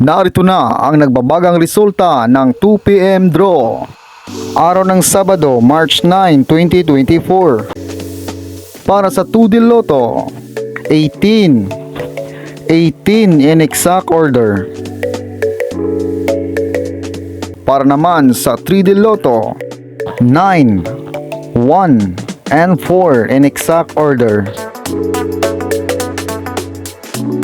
Narito na ang nagbabagang resulta ng 2pm draw. Araw ng Sabado, March 9, 2024. Para sa 2D Lotto, 18. 18 in exact order. Para naman sa 3D Lotto, 9, 1, and 4 in exact order.